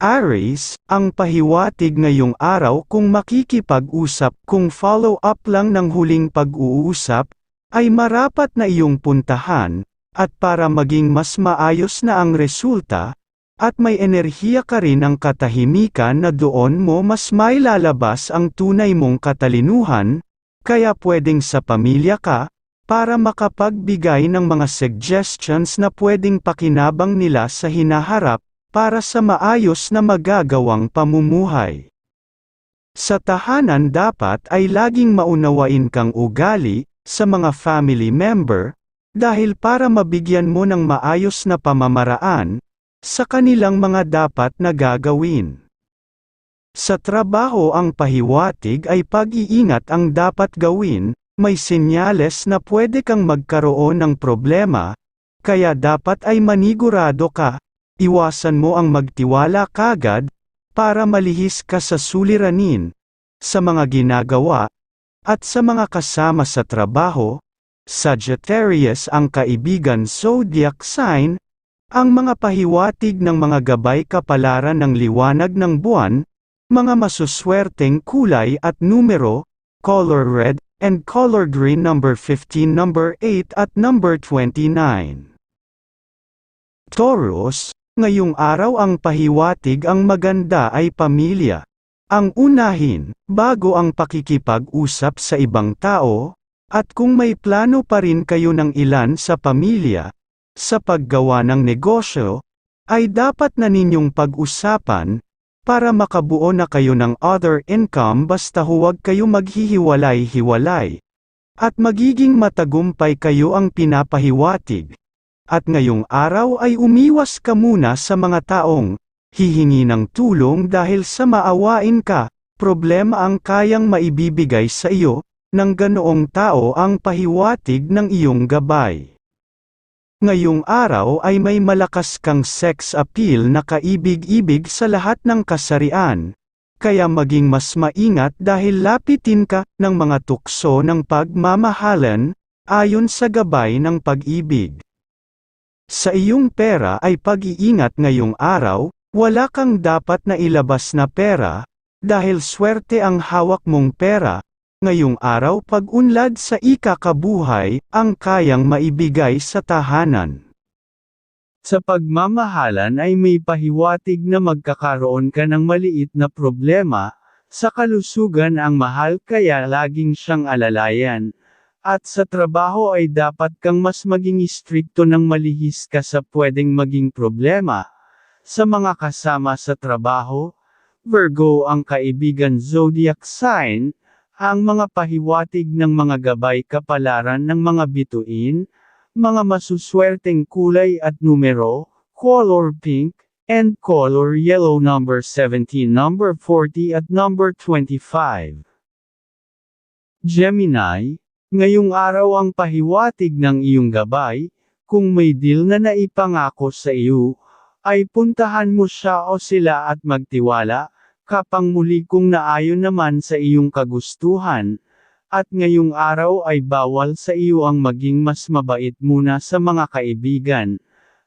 Aries, ang pahiwatig ngayong araw kung makikipag-usap kung follow-up lang ng huling pag-uusap, ay marapat na iyong puntahan, at para maging mas maayos na ang resulta, at may enerhiya ka rin ang katahimikan na doon mo mas mailalabas ang tunay mong katalinuhan, kaya pwedeng sa pamilya ka, para makapagbigay ng mga suggestions na pwedeng pakinabang nila sa hinaharap, para sa maayos na magagawang pamumuhay. Sa tahanan dapat ay laging maunawain kang ugali, sa mga family member, dahil para mabigyan mo ng maayos na pamamaraan, sa kanilang mga dapat na gagawin. Sa trabaho ang pahiwatig ay pag-iingat ang dapat gawin, may senyales na pwede kang magkaroon ng problema, kaya dapat ay manigurado ka, iwasan mo ang magtiwala kagad, para malihis ka sa suliranin, sa mga ginagawa, at sa mga kasama sa trabaho, Sagittarius ang kaibigan zodiac sign, ang mga pahiwatig ng mga gabay kapalaran ng liwanag ng buwan, mga masuswerteng kulay at numero, color red, and color green number 15 number 8 at number 29. Taurus, Ngayong araw ang pahiwatig ang maganda ay pamilya. Ang unahin, bago ang pakikipag-usap sa ibang tao, at kung may plano pa rin kayo ng ilan sa pamilya, sa paggawa ng negosyo, ay dapat na ninyong pag-usapan, para makabuo na kayo ng other income basta huwag kayo maghihiwalay-hiwalay. At magiging matagumpay kayo ang pinapahiwatig at ngayong araw ay umiwas ka muna sa mga taong hihingi ng tulong dahil sa maawain ka, problema ang kayang maibibigay sa iyo, ng ganoong tao ang pahiwatig ng iyong gabay. Ngayong araw ay may malakas kang sex appeal na kaibig-ibig sa lahat ng kasarian, kaya maging mas maingat dahil lapitin ka ng mga tukso ng pagmamahalan, ayon sa gabay ng pag-ibig. Sa iyong pera ay pag-iingat ngayong araw, wala kang dapat na ilabas na pera, dahil swerte ang hawak mong pera, ngayong araw pag-unlad sa ikakabuhay, ang kayang maibigay sa tahanan. Sa pagmamahalan ay may pahiwatig na magkakaroon ka ng maliit na problema, sa kalusugan ang mahal kaya laging siyang alalayan, at sa trabaho ay dapat kang mas maging istrikto ng malihis ka sa pwedeng maging problema. Sa mga kasama sa trabaho, Virgo ang kaibigan zodiac sign, ang mga pahiwatig ng mga gabay kapalaran ng mga bituin, mga masuswerteng kulay at numero, color pink, and color yellow number 17 number 40 at number 25. Gemini, Ngayong araw ang pahiwatig ng iyong gabay, kung may deal na naipangako sa iyo, ay puntahan mo siya o sila at magtiwala, kapang muli kung naayon naman sa iyong kagustuhan, at ngayong araw ay bawal sa iyo ang maging mas mabait muna sa mga kaibigan,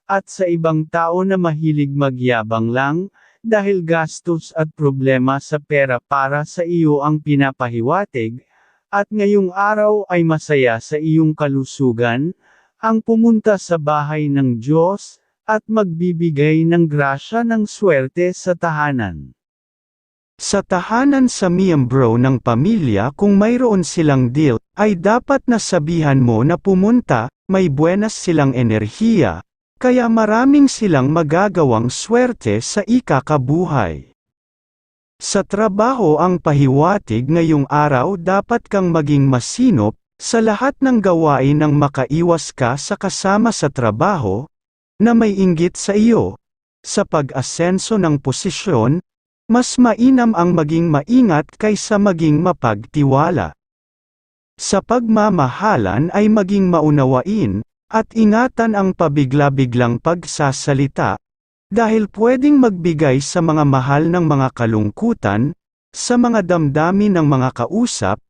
at sa ibang tao na mahilig magyabang lang, dahil gastos at problema sa pera para sa iyo ang pinapahiwatig, at ngayong araw ay masaya sa iyong kalusugan, ang pumunta sa bahay ng Diyos, at magbibigay ng grasya ng swerte sa tahanan. Sa tahanan sa miyembro ng pamilya kung mayroon silang deal, ay dapat na sabihan mo na pumunta, may buenas silang enerhiya, kaya maraming silang magagawang swerte sa ikakabuhay. Sa trabaho ang pahiwatig ngayong araw dapat kang maging masinop, sa lahat ng gawain ng makaiwas ka sa kasama sa trabaho, na may inggit sa iyo. Sa pag-asenso ng posisyon, mas mainam ang maging maingat kaysa maging mapagtiwala. Sa pagmamahalan ay maging maunawain, at ingatan ang pabigla-biglang pagsasalita, dahil pwedeng magbigay sa mga mahal ng mga kalungkutan, sa mga damdamin ng mga kausap,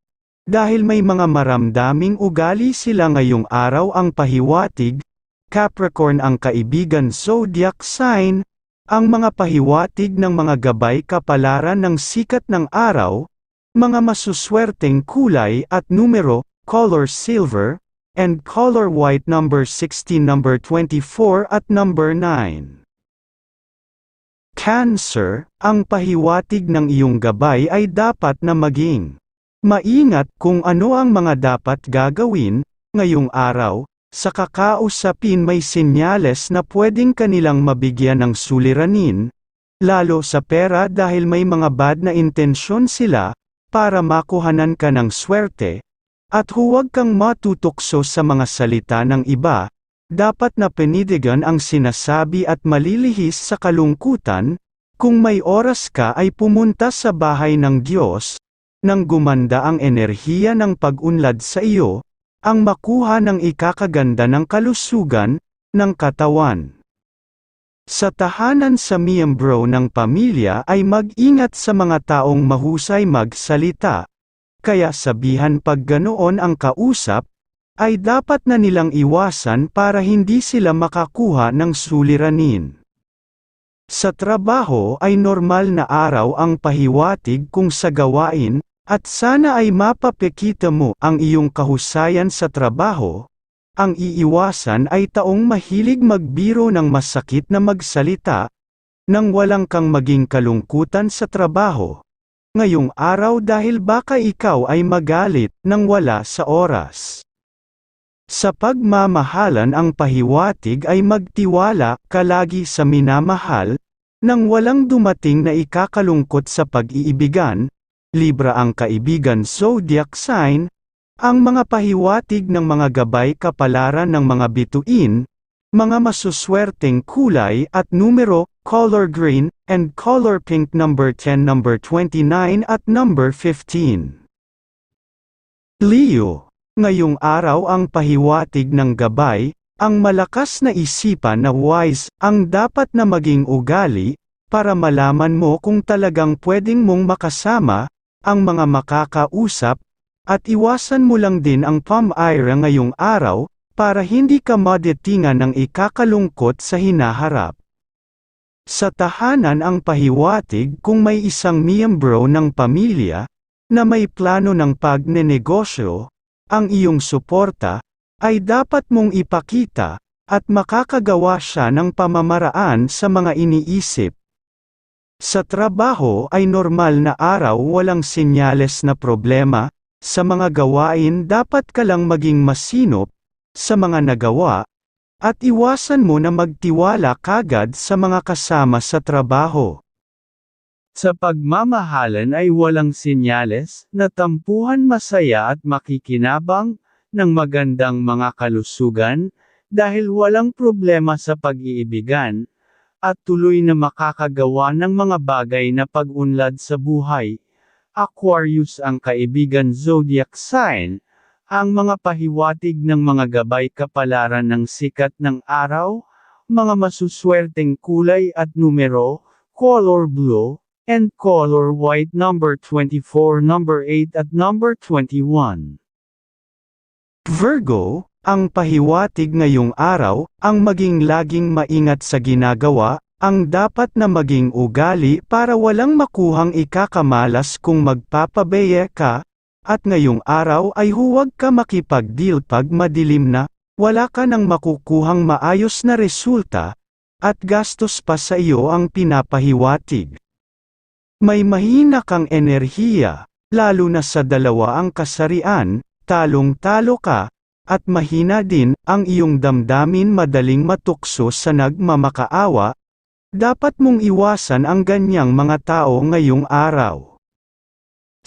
dahil may mga maramdaming ugali sila ngayong araw ang pahiwatig, Capricorn ang kaibigan zodiac sign, ang mga pahiwatig ng mga gabay kapalaran ng sikat ng araw, mga masuswerteng kulay at numero, color silver, and color white number 16 number 24 at number 9. Cancer, ang pahiwatig ng iyong gabay ay dapat na maging maingat kung ano ang mga dapat gagawin, ngayong araw, sa kakausapin may senyales na pwedeng kanilang mabigyan ng suliranin, lalo sa pera dahil may mga bad na intensyon sila, para makuhanan ka ng swerte, at huwag kang matutukso sa mga salita ng iba, dapat na penidigan ang sinasabi at malilihis sa kalungkutan, kung may oras ka ay pumunta sa bahay ng Diyos, nang gumanda ang enerhiya ng pag-unlad sa iyo, ang makuha ng ikakaganda ng kalusugan, ng katawan. Sa tahanan sa miyembro ng pamilya ay mag-ingat sa mga taong mahusay magsalita, kaya sabihan pag ganoon ang kausap, ay dapat na nilang iwasan para hindi sila makakuha ng suliranin. Sa trabaho ay normal na araw ang pahiwatig kung sa gawain, at sana ay mapapekita mo ang iyong kahusayan sa trabaho. Ang iiwasan ay taong mahilig magbiro ng masakit na magsalita, nang walang kang maging kalungkutan sa trabaho. Ngayong araw dahil baka ikaw ay magalit nang wala sa oras. Sa pagmamahalan ang pahiwatig ay magtiwala kalagi sa minamahal, nang walang dumating na ikakalungkot sa pag-iibigan, Libra ang kaibigan zodiac sign, ang mga pahiwatig ng mga gabay kapalaran ng mga bituin, mga masuswerteng kulay at numero, color green, and color pink number 10 number 29 at number 15. Leo, ngayong araw ang pahiwatig ng gabay, ang malakas na isipan na wise, ang dapat na maging ugali, para malaman mo kung talagang pwedeng mong makasama, ang mga makakausap, at iwasan mo lang din ang pam-ira ngayong araw, para hindi ka madetingan ng ikakalungkot sa hinaharap. Sa tahanan ang pahiwatig kung may isang miyembro ng pamilya, na may plano ng pagnenegosyo, ang iyong suporta, ay dapat mong ipakita, at makakagawa siya ng pamamaraan sa mga iniisip, sa trabaho ay normal na araw walang senyales na problema, sa mga gawain dapat ka lang maging masinop, sa mga nagawa, at iwasan mo na magtiwala kagad sa mga kasama sa trabaho. Sa pagmamahalan ay walang senyales, na tampuhan masaya at makikinabang, ng magandang mga kalusugan, dahil walang problema sa pag-iibigan, at tuloy na makakagawa ng mga bagay na pag-unlad sa buhay. Aquarius ang kaibigan zodiac sign, ang mga pahiwatig ng mga gabay kapalaran ng sikat ng araw, mga masuswerteng kulay at numero, color blue, and color white number 24 number 8 at number 21. Virgo, ang pahiwatig ngayong araw, ang maging laging maingat sa ginagawa, ang dapat na maging ugali para walang makuhang ikakamalas kung magpapabeye ka, at ngayong araw ay huwag ka makipagdeal pag madilim na, wala ka nang makukuhang maayos na resulta, at gastos pa sa iyo ang pinapahiwatig. May mahina kang enerhiya, lalo na sa dalawa ang kasarian, talong-talo ka, at mahina din, ang iyong damdamin madaling matukso sa nagmamakaawa, dapat mong iwasan ang ganyang mga tao ngayong araw.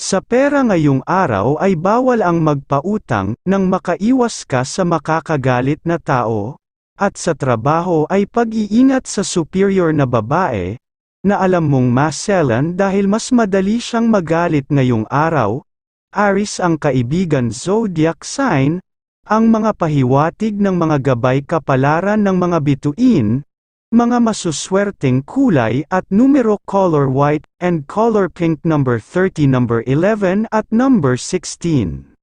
Sa pera ngayong araw ay bawal ang magpautang, nang makaiwas ka sa makakagalit na tao, at sa trabaho ay pag-iingat sa superior na babae, na alam mong maselan dahil mas madali siyang magalit ngayong araw, Aris ang kaibigan zodiac sign, ang mga pahiwatig ng mga gabay kapalaran ng mga bituin, mga masuswerteng kulay at numero color white and color pink number 30 number 11 at number 16.